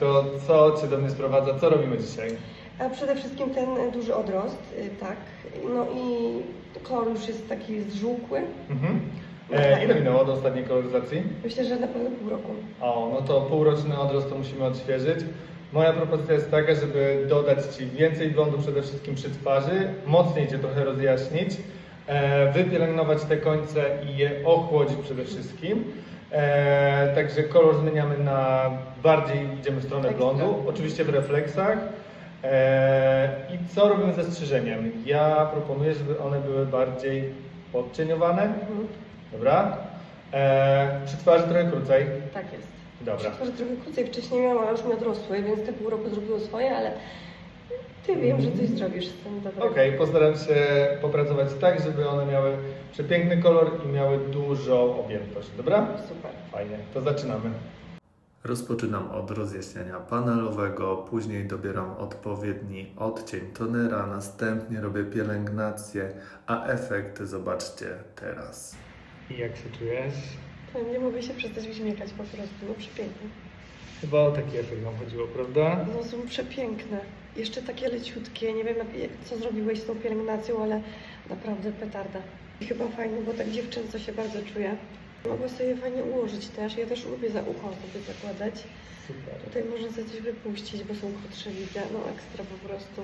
To co Cię do mnie sprowadza? Co robimy dzisiaj? A przede wszystkim ten duży odrost, y, tak. No i kolor już jest taki zżółkły. Mhm. E, ile minęło do ostatniej koloryzacji? Myślę, że na pewno pół roku. O, no to półroczny odrost to musimy odświeżyć. Moja propozycja jest taka, żeby dodać Ci więcej blondu przede wszystkim przy twarzy, mocniej Cię trochę rozjaśnić, e, wypielęgnować te końce i je ochłodzić przede wszystkim. E, także kolor zmieniamy na bardziej idziemy w stronę Ekstra. blondu, oczywiście w refleksach. E, I co robimy ze strzyżeniem? Ja proponuję, żeby one były bardziej podcieniowane, Mhm. dobra? E, przy twarzy trochę krócej, Tak jest. dobra. Może trochę krócej wcześniej miałam, ale już mi odrosły, więc te pół roku zrobiło swoje, ale ty wiem, że coś zrobisz z tym dobrego. Okej, postaram się popracować tak, żeby one miały przepiękny kolor i miały dużą objętość, dobra? Super. Fajnie, to zaczynamy. Rozpoczynam od rozjaśniania panelowego, później dobieram odpowiedni odcień tonera, następnie robię pielęgnację, a efekty zobaczcie teraz. I jak się czujesz? To nie mogę się przestać uśmiechać po prostu, no przepiękne. Chyba o taki efekt nam chodziło, prawda? No są przepiękne. Jeszcze takie leciutkie, nie wiem jak- co zrobiłeś z tą pielęgnacją, ale naprawdę petarda. I chyba fajnie, bo tak dziewczęco się bardzo czuję. Mogę sobie fajnie ułożyć też, ja też lubię za ucho sobie zakładać. Super. Tutaj można sobie coś wypuścić, bo są krótsze widzę, no ekstra po prostu.